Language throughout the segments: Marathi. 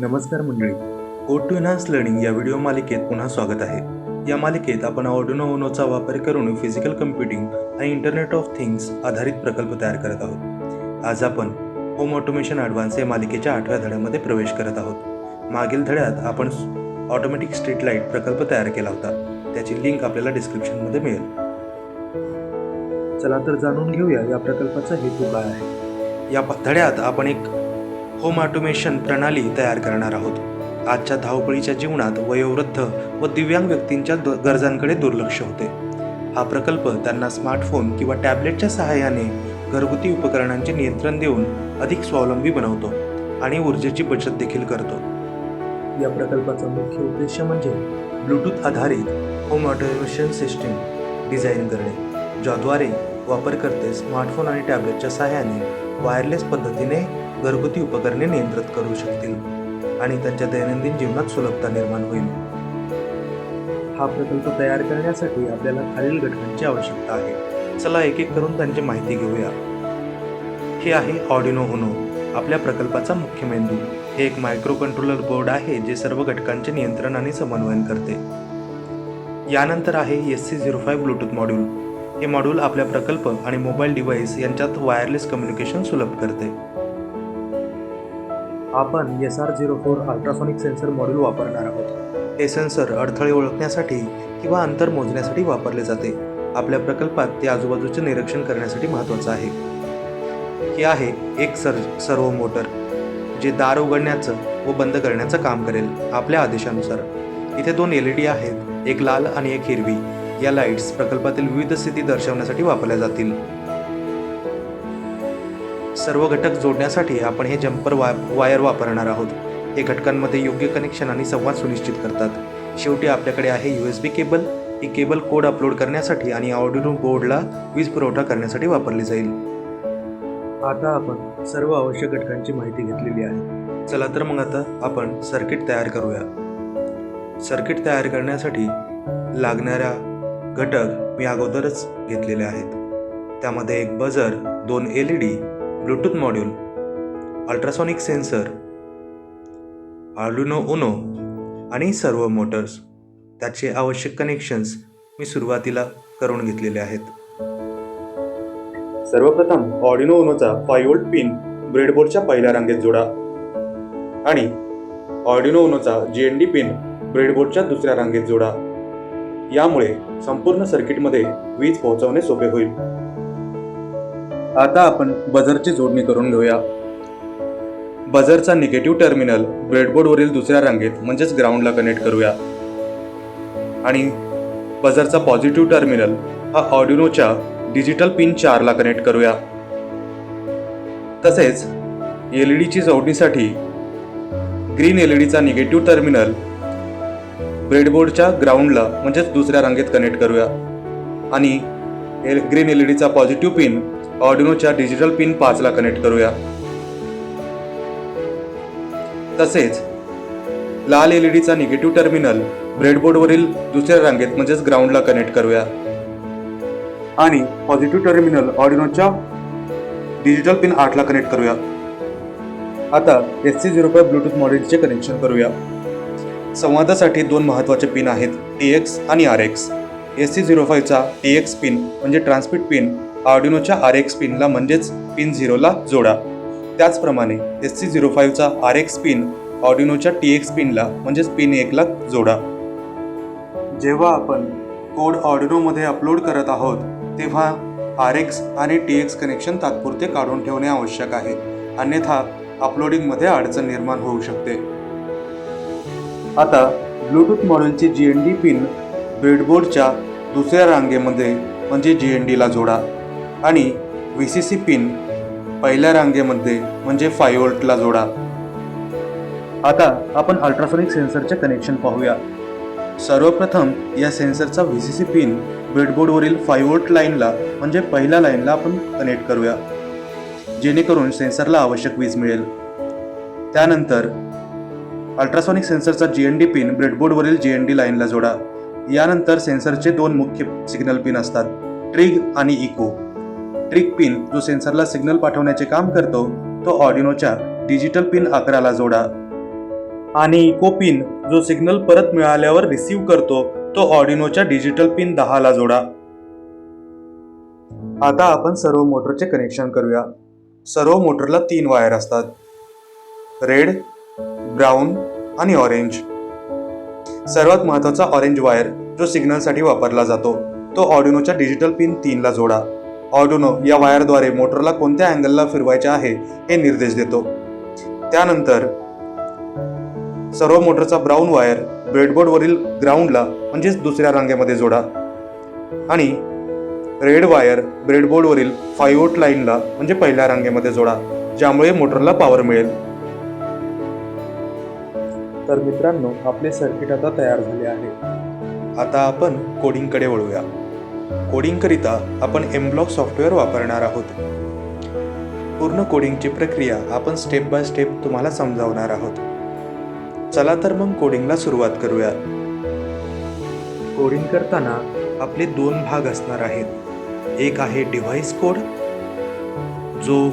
नमस्कार मंडळी. कोड टू एन्हान्स लर्निंग या व्हिडिओ मालिकेत पुन्हा स्वागत आहे. या मालिकेत आपण ऑर्डिनो ओनोचा वापर करून फिजिकल कम्प्युटिंग आणि इंटरनेट ऑफ थिंग्स आधारित प्रकल्प तयार करत आहोत. आज आपण होम ऑटोमेशन ॲडव्हान्स या मालिकेच्या आठव्या धड्यामध्ये प्रवेश करत आहोत. मागील धड्यात आपण ऑटोमॅटिक स्ट्रीट लाइट प्रकल्प तयार केला होता. त्याची लिंक आपल्याला डिस्क्रिप्शनमध्ये मिळेल. चला तर जाणून घेऊया या प्रकल्पाचा हेतू काय आहे. या धड्यात आपण एक होम ऑटोमेशन प्रणाली तयार करणार आहोत. आजच्या धावपळीच्या जीवनात वयोवृद्ध व दिव्यांग व्यक्तींच्या द- गरजांकडे दुर्लक्ष होते. हा प्रकल्प त्यांना स्मार्टफोन किंवा टॅबलेटच्या सहाय्याने घरगुती उपकरणांचे नियंत्रण देऊन अधिक स्वावलंबी बनवतो आणि ऊर्जेची बचत देखील करतो. या प्रकल्पाचा मुख्य उद्देश म्हणजे ब्लूटूथ आधारित होम ऑटोमेशन सिस्टीम डिझाईन करणे ज्याद्वारे वापरकर्ते स्मार्टफोन आणि टॅबलेटच्या सहाय्याने वायरलेस पद्धतीने घरगुती उपकरणे नियंत्रित करू शकतील आणि त्यांच्या दैनंदिन जीवनात सुलभता निर्माण होईल. हा प्रकल्प तयार करण्यासाठी आपल्याला खालील घटकांची आवश्यकता आहे. चला एक एक करून त्यांची माहिती घेऊया. हे आहे ऑडिनो ओनो आपल्या प्रकल्पाचा मुख्य मेंदू. हे एक मायक्रो कंट्रोलर बोर्ड आहे जे सर्व घटकांचे नियंत्रण आणि समन्वयन करते. यानंतर आहे S C zero five Bluetooth module हे मॉड्यूल आपल्या प्रकल्प आणि मोबाईल डिव्हाइस यांच्यात वायरलेस कम्युनिकेशन सुलभ करते. आपण S R zero four ultrasonic sensor module वापरणार आहोत. हे सेन्सर अडथळे ओळखण्यासाठी किंवा अंतर मोजण्यासाठी वापरले जाते. आपल्या प्रकल्पात ते आजूबाजूचे निरीक्षण करण्यासाठी महत्त्वाचं आहे. हे आहे एक सर सर्वो मोटर जे दार उघडण्याचं व बंद करण्याचं काम करेल आपल्या आदेशानुसार. इथे दोन एल ई डी आहेत एक लाल आणि एक हिरवी. या लाईट्स प्रकल्पातील विविध स्थिती दर्शवण्यासाठी वापरल्या जातील. सर्व घटक जोडण्यासाठी आपण हे जम्पर वा वायर वापरणार आहोत. हे घटकांमध्ये योग्य कनेक्शन आणि संवाद सुनिश्चित करतात. शेवटी आपल्याकडे आहे यू एस बी केबल ही केबल कोड अपलोड करण्यासाठी आणि ऑडिओ बोर्डला वीज पुरवठा करण्यासाठी वापरली जाईल. आता आपण सर्व आवश्यक घटकांची माहिती घेतलेली आहे. चला तर मग आता आपण सर्किट तयार करूया. सर्किट तयार करण्यासाठी लागणाऱ्या घटक मी अगोदरच घेतलेले आहेत. त्यामध्ये एक बजर दोन L E D Bluetooth module ultrasonic sensor Arduino Uno आणि सर्व मोटर्स. त्याचे आवश्यक कनेक्शन्स मी सुरुवातीला करून घेतलेले आहेत. सर्वप्रथम ऑडिनो ओनोचा फाय वोल्ट पिन ब्रेडबोर्डच्या पहिल्या रांगेत जोडा. आणि ऑडिनो ओनोचा जी एन डी पिन ब्रेडबोर्डच्या दुसऱ्या रांगेत जोडा. यामुळे संपूर्ण सर्किटमध्ये वीज पोहोचवणे सोपे होईल. आता आपण बझरची जोडणी करून घेऊया. बझरचा निगेटिव्ह टर्मिनल ब्रेडबोर्डवरील दुसऱ्या रांगेत म्हणजेच ग्राउंडला कनेक्ट करूया. आणि बझरचा पॉझिटिव्ह टर्मिनल हा ऑडिओच्या डिजिटल पिन चारला कनेक्ट करूया. तसेच एल ई डीची जोडणीसाठी ग्रीन एल ई डीचा निगेटिव्ह टर्मिनल ब्रेडबोर्डच्या ग्राउंडला म्हणजेच दुसऱ्या रांगेत कनेक्ट करूया. आणि एल ग्रीन एल ई डीचा पॉझिटिव्ह पिन ऑडिओच्या डिजिटल पिन पाचला कनेक्ट करूया. तसेच लाल एल ई डीचा निगेटिव्ह टर्मिनल ब्रेडबोर्डवरील दुसऱ्या रांगेत म्हणजेच ग्राउंडला कनेक्ट करूया. आणि पॉझिटिव्ह टर्मिनल ऑडिओच्या डिजिटल पिन आठला कनेक्ट करूया. आता S C zero five Bluetooth मॉडेलचे कनेक्शन करूया. संवादासाठी दोन महत्त्वाचे पिन आहेत टी एक्स आणि R X. S C zero फायचा T X pin म्हणजे ट्रान्समिट पिन आर्डिनोच्या आर एक्स पिनला म्हणजेच पिन झिरोला जोडा. त्याचप्रमाणे एस सी झिरो फाईव्हचा आर एक्स पिन ऑर्डिनोच्या टी एक्स पिनला म्हणजेच पिन एकला जोडा. जेव्हा आपण कोड ऑर्डिनोमध्ये अपलोड करत आहोत तेव्हा आर एक्स आणि टी एक्स कनेक्शन तात्पुरते काढून ठेवणे आवश्यक आहे. अन्यथा अपलोडिंगमध्ये अडचण निर्माण होऊ शकते. आता ब्लूटूथ मॉडेलची जी एन डी पिन ब्रेडबोर्डच्या दुसऱ्या रांगेमध्ये म्हणजे जी एन डीला जोडा. आणि व्ही सी सी पिन पहिल्या रांगेमध्ये म्हणजे फाईव्ह वोल्टला जोडा. आता आपण अल्ट्रासोनिक सेन्सरचे कनेक्शन पाहूया. सर्वप्रथम या सेन्सरचा व्ही सी सी पिन ब्रेडबोर्डवरील फाईव्ह वोल्ट लाईनला म्हणजे पहिल्या लाईनला आपण कनेक्ट करूया. जेणेकरून सेन्सरला आवश्यक वीज मिळेल. त्यानंतर अल्ट्रासॉनिक सेन्सरचा जी एन डी पिन ब्रेडबोर्डवरील जी एन डी लाईनला जोडा. यानंतर सेन्सरचे दोन मुख्य सिग्नल पिन असतात ट्रिग आणि इको ट्रिक पिन जो सेन्सरला सिग्नल पाठवण्याचे काम करतो तो ऑडिनोच्या डिजिटल पिन अकराला जोडा. आणि इको पिन जो सिग्नल परत मिळाल्यावर रिसीव्ह करतो तो ऑडिनोच्या डिजिटल पिन दहाला जोडा. आता आपण सर्व मोटरचे कनेक्शन करूया. सर्व मोटरला तीन वायर असतात. रेड ब्राऊन आणि ऑरेंज. सर्वात महत्त्वाचा ऑरेंज वायर जो सिग्नलसाठी वापरला जातो तो ऑडिनोच्या डिजिटल पिन तीनला जोडा. ऑडोनो या वायरद्वारे मोटरला कोणत्या अँगलला फिरवायचे आहे हे निर्देश देतो. त्यानंतर सर्व मोटरचा ब्राऊन वायर ब्रेडबोर्डवरील ग्राउंडला म्हणजेच दुसऱ्या रांगेमध्ये जोडा. आणि रेड वायर ब्रेडबोर्डवरील फायवोट लाईनला म्हणजे पहिल्या रांगेमध्ये जोडा ज्यामुळे मोटरला पॉवर मिळेल. तर मित्रांनो आपले सर्किट आता तयार झाले आहे. आता आपण कोडिंगकडे वळूया. कोडिंगकरिता आपण एमब्लॉक सॉफ्टवेअर वापरणार आहोत. पूर्ण कोडिंगची प्रक्रिया आपण स्टेप बाय स्टेप तुम्हाला समजावणार आहोत. चला तर मग कोडिंगला सुरुवात करूया. कोडिंग करताना आपले दोन भाग असणार आहेत. एक आहे डिव्हाइस कोड जो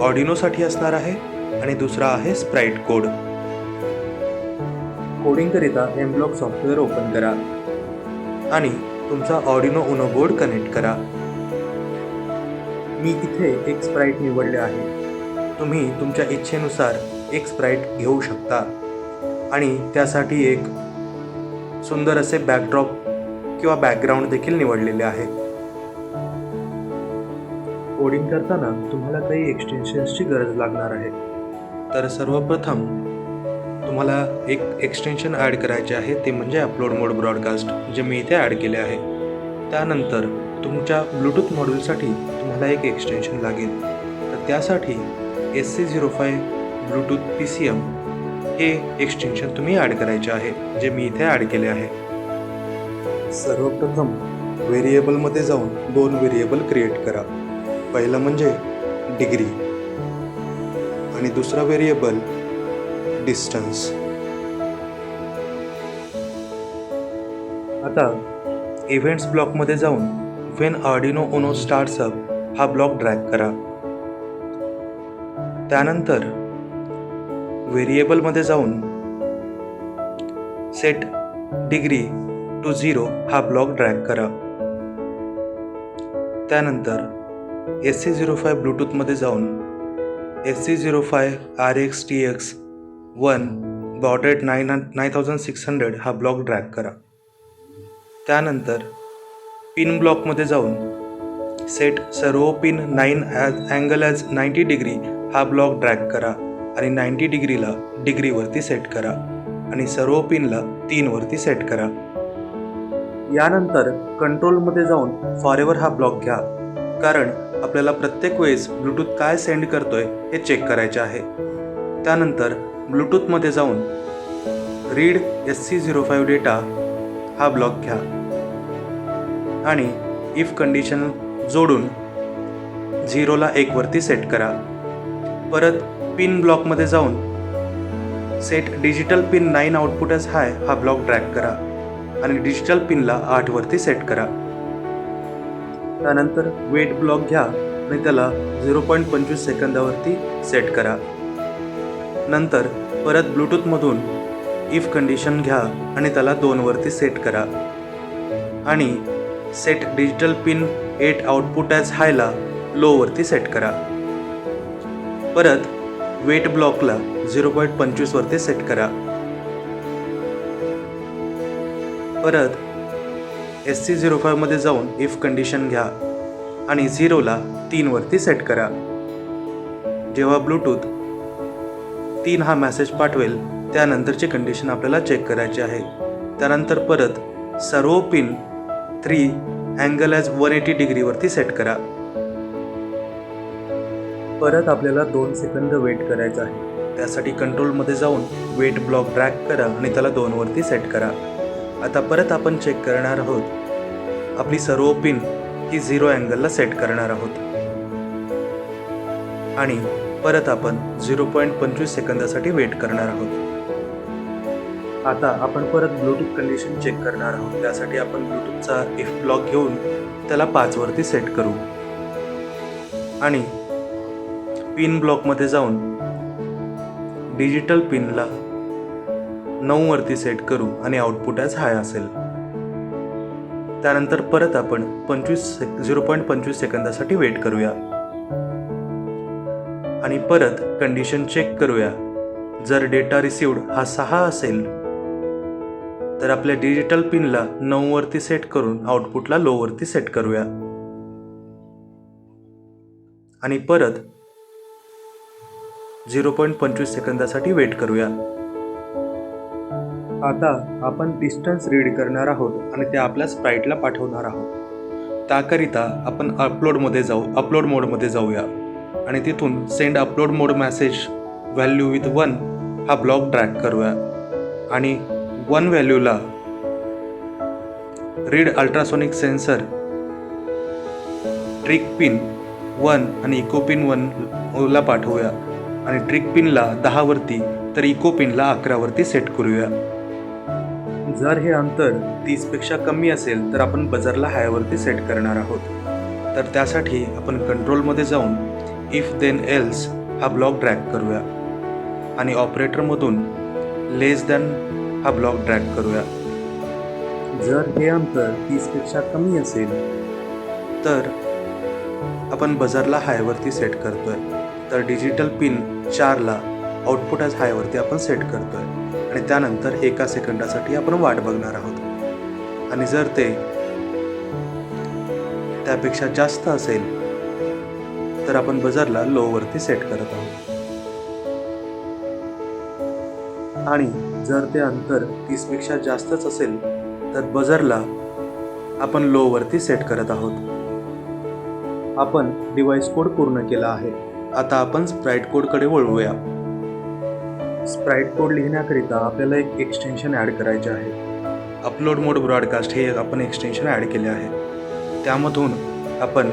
ऑडिनोसाठी असणार आहे आणि दुसरा आहे स्प्राईट कोड कोडिंगकरिता एमब्लॉक सॉफ्टवेअर ओपन करा. आणि तुमचा ऑडिनो उनो बोर्ड कनेक्ट करा. मी इथे एक स्प्राईट निवडले आहे. तुम्ही तुमच्या इच्छेनुसार एक स्प्राईट घेऊ शकता. आणि त्यासाठी एक सुंदर असे बॅकड्रॉप किंवा बॅकग्राऊंड देखील निवडलेले आहे. कोडिंग करताना तुम्हाला काही एक्सटेन्शन्सची गरज लागणार आहे. तर सर्वप्रथम तुम्हाला एक एक्सटेन्शन ॲड करायचे आहे ते म्हणजे अपलोड मोड ब्रॉडकास्ट जे मी इथे ॲड केले आहे. त्यानंतर तुमच्या ब्लूटूथ मॉड्यूलसाठी तुम्हाला एक एक्सटेन्शन लागेल. तर त्यासाठी S C zero five Bluetooth P C M हे एक्सटेन्शन तुम्ही ॲड करायचे आहे जे मी इथे ॲड केले आहे. सर्वप्रथम व्हेरिएबलमध्ये जाऊन दोन व्हेरिएबल क्रिएट करा. पहिलं म्हणजे डिग्री आणि दुसरा व्हेरिएबल डिस्टन्स. आता इव्हेंट्स ब्लॉकमध्ये जाऊन when Arduino Uno starts up हा ब्लॉक ड्रॅग करा. त्यानंतर व्हेरिएबलमध्ये जाऊन सेट डिग्री टू झिरो हा ब्लॉक ड्रॅग करा. त्यानंतर एस सी झिरो फाय ब्लूटूथमध्ये जाऊन S C zero five R X T X one बॉटेड nine nine thousand six hundred हा ब्लॉक ड्रॅग करा. त्यानंतर पिन ब्लॉकमध्ये जाऊन set servo pin nine as angle as ninety degree हा ब्लॉक ड्रॅग करा आणि नाईंटी डिग्रीला डिग्रीवरती सेट करा आणि सर्व पिनला तीनवरती सेट करा. यानंतर कंट्रोलमध्ये जाऊन फॉरेवर हा ब्लॉक घ्या. कारण आपल्याला प्रत्येक वेळेस ब्लूटूथ काय सेंड करतोय हे चेक करायचे आहे. त्यानंतर ब्लूटूथमध्ये जाऊन read S C zero five data हा ब्लॉक घ्या आणि इफ कंडिशन जोडून झिरोला एकवरती सेट करा. परत पिन ब्लॉकमध्ये जाऊन set digital pin nine output as high हा ब्लॉक ड्रॅग करा आणि डिजिटल पिनला आठवरती सेट करा. त्यानंतर वेट ब्लॉक घ्या आणि त्याला झिरो पॉईंट पंचवीस सेकंदावरती सेट करा. नंतर परत ब्लूटूथमधून इफ कंडिशन घ्या आणि त्याला दोनवरती सेट करा. आणि set digital pin eight output as हायला लोवरती सेट करा. परत वेट ब्लॉकला झिरो पॉईंट पंचवीसवरती सेट करा. परत एस सी झिरो फायमध्ये जाऊन इफ कंडिशन घ्या आणि झिरोला तीनवरती सेट करा. जेव्हा ब्लूटूथ तीन हा मॅसेज पाठवेल. त्यानंतरची कंडिशन आपल्याला चेक करायची आहे. त्यानंतर परत servo pin three angle as one eighty डिग्रीवरती set करा. परत आपल्याला दोन सेकंद वेट करायचं आहे. त्यासाठी कंट्रोलमध्ये जाऊन वेट ब्लॉक ड्रॅग करा आणि त्याला दोनवरती सेट करा. आता परत आपण चेक करणार आहोत. आपली सर्व पिन ही झिरो अँगलला सेट करणार आहोत. आणि परत आपण झिरो पॉईंट पंचवीस सेकंदासाठी वेट करणार आहोत. आता आपण परत ब्लूटूथ कंडिशन चेक करणार आहोत. त्यासाठी आपण ब्लूटूथचा इफ ब्लॉक घेऊन त्याला पाचवरती सेट करू. आणि पिन ब्लॉकमध्ये जाऊन डिजिटल पिनला नऊवरती सेट करू आणि आउटपुट ॲज हाय असेल. त्यानंतर परत आपण पंचवीस सेक झिरो पॉईंट पंचवीस सेकंदासाठी वेट करूया. आणि परत कंडिशन चेक करूया. जर डेटा रिसिवड हा सहा असेल तर आपल्या डिजिटल पिनला नऊवरती सेट करून आउटपुटला लोवरती सेट करूया. आणि परत झिरो पॉईंट पंचवीस सेकंदासाठी वेट करूया. आता आपण डिस्टन्स रीड करणार आहोत आणि ते आपल्या स्प्राईटला पाठवणार आहोत. त्याकरिता आपण अपलोडमध्ये जाऊ अपलोड मोडमध्ये जाऊया. आणि तिथून send upload mode message value with one हा ब्लॉक ड्रॅग करूया. आणि one व्हॅल्यूला read ultrasonic sensor trig pin one आणि इको पिन वनला पाठवूया. आणि ट्रिक पिनला दहावरती तर इको पिनला अकरावरती सेट करूया. जर हे अंतर तीसपेक्षा कमी असेल तर आपण बजरला हायवरती सेट करणार आहोत. तर त्यासाठी आपण कंट्रोलमध्ये जाऊन इफ देन एल्स हा ब्लॉक ड्रॅग करूया. आणि ऑपरेटरमधून लेस दॅन हा ब्लॉक ड्रॅग करूया. जर हे अंतर तीसपेक्षा कमी असेल तर आपण बजरला हायवरती सेट करतोय. तर डिजिटल पिन चारला आउटपुट ॲज हायवरती आपण सेट करतोय. आणि त्यानंतर एका सेकंदासाठी आपण वाट बघणार आहोत. आणि जर ते त्यापेक्षा जास्त असेल तर आपण बजारला लोवरती सेट करत आहोत. आणि जर ते अंतर तीसपेक्षा जास्तच असेल तर बजरला आपण लोवरती सेट करत आहोत. आपण डिव्हाइस कोड पूर्ण केला आहे. आता आपण स्प्राईट कोडकडे वळवूया स्प्राईट कोड लिहिण्याकरिता आपल्याला एक एक्सटेन्शन ॲड करायचे आहे. अपलोड मोड ब्रॉडकास्ट हे आपण एक्सटेन्शन ॲड केले आहे. त्यामधून आपण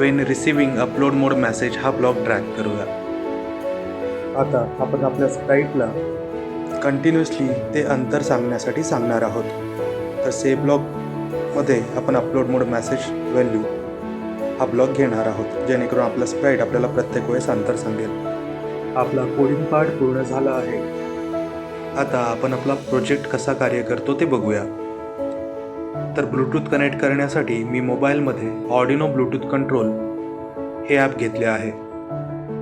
when receiving upload mode message हा ब्लॉक ट्रॅक करूया. आता आपण आपल्या स्प्राईटला कंटिन्युअसली ते अंतर सांगण्यासाठी सांगणार आहोत. तर से ब्लॉकमध्ये आपण अपलोड मोड मेसेज व्हॅल्यू हा ब्लॉक घेणार आहोत जेणेकरून आपला स्प्राईट आपल्याला प्रत्येक वेळेस अंतर सांगेल. आपला कोडिंग पार्ट पूर्ण झाला आहे. आता आपण आपला प्रोजेक्ट कसा कार्य करतो ते बघूया. तर ब्लूटूथ कनेक्ट करण्यासाठी मी मोबाईलमध्ये ऑडिनो ब्लूटूथ कंट्रोल हे ॲप घेतले आहे.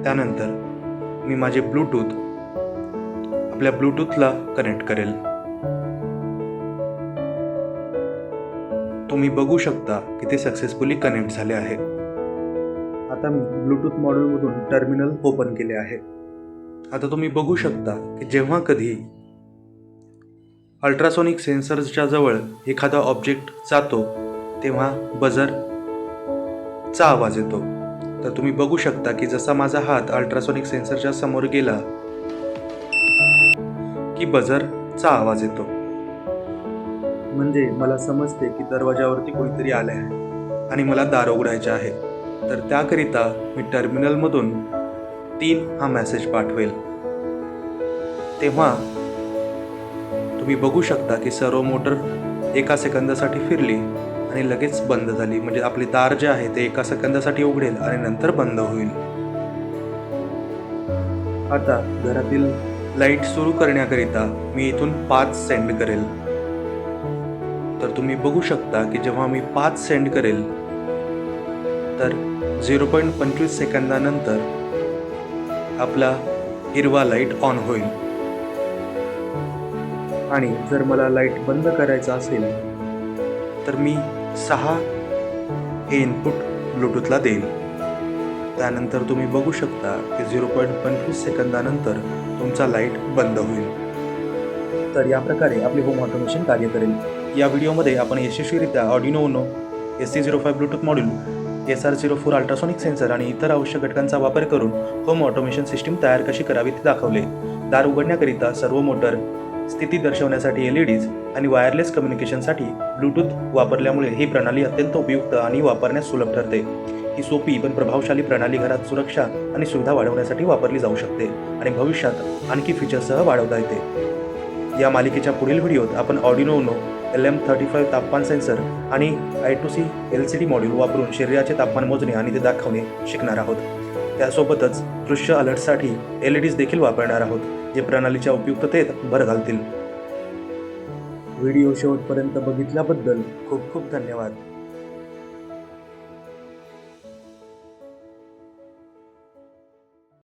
त्यानंतर मी माझे ब्लूटूथ आपल्या ब्लूटूथला कनेक्ट करेल. तुम्ही बघू शकता की ते सक्सेसफुली कनेक्ट झाले आहे. आता मी ब्लूटूथ मॉड्यूलमधून टर्मिनल ओपन केले आहे. आता तुम्ही बघू शकता की जेव्हा कधी अल्ट्रासोनिक सेन्सर्सच्या जवळ एखादा ऑब्जेक्ट जातो तेव्हा बजर चा आवाज येतो. तर तुम्ही बघू शकता की जसा माझा हात अल्ट्रासोनिक सेन्सरच्या समोर गेला की बजरचा आवाज येतो. म्हणजे मला समजते की दरवाजावरती कोणीतरी आले आहे आणि मला दार उघडायचे आहे तर त्याकरिता मी टर्मिनलमधून तीन हा मेसेज पाठवेल. तेव्हा तुम्ही बघू शकता की सर्व मोटर एका सेकंदासाठी फिरली आणि लगेच बंद झाली. म्हणजे आपले दार जे आहे ते एका सेकंदासाठी उघडेल आणि नंतर बंद होईल. आता घरातील लाइट सुरू करण्याकरिता मी इथून पाच सेंड करेल. तर तुम्ही बघू शकता की जेव्हा मी पाच सेंड करेल तर झिरो पॉईंट पंचवीस सेकंदानंतर आपला हिरवा लाइट ऑन होईल. आणि जर मला लाइट बंद करायचा असेल तर मी सहा हे इनपुट ब्लूटूथला देईल त्यानंतर तुम्ही बघू शकता की झिरो पॉईंट पंचवीस सेकंदानंतर तुमचा लाइट बंद होईल. तर या प्रकारे आपले होम ऑटोमेशन कार्य करेल. या व्हिडिओमध्ये आपण यशस्वीरित्या Arduino Uno S C zero five Bluetooth module S R zero four ultrasonic sensor आणि इतर आवश्यक घटकांचा वापर करून होम ऑटोमेशन सिस्टीम तयार कशी करावी ते दाखवले. दार उघडण्याकरिता सर्व मोटर स्थिती दर्शवण्यासाठी एल ई डीज आणि वायरलेस कम्युनिकेशनसाठी ब्लूटूथ वापरल्यामुळे ही प्रणाली अत्यंत उपयुक्त आणि वापरण्यास सुलभ ठरते. ही सोपी पण प्रभावशाली प्रणाली घरात सुरक्षा आणि सुविधा वाढवण्यासाठी वापरली जाऊ शकते आणि भविष्यात आणखी फीचर्ससह वाढवता येते. या मालिकेच्या पुढील व्हिडिओत आपण Arduino Uno L M thirty five तापमान सेन्सर आणि I two C L C D module वापरून शरीराचे तापमान मोजणे आणि ते दाखवणे शिकणार आहोत. त्यासोबतच दृश्य अलर्टसाठी एल ई डीज देखील वापरणार आहोत. जे प्रणालीच्या उपयुक्ततेत भर घालतील. व्हिडिओ शेवटपर्यंत बघितल्याबद्दल खूप खूप धन्यवाद.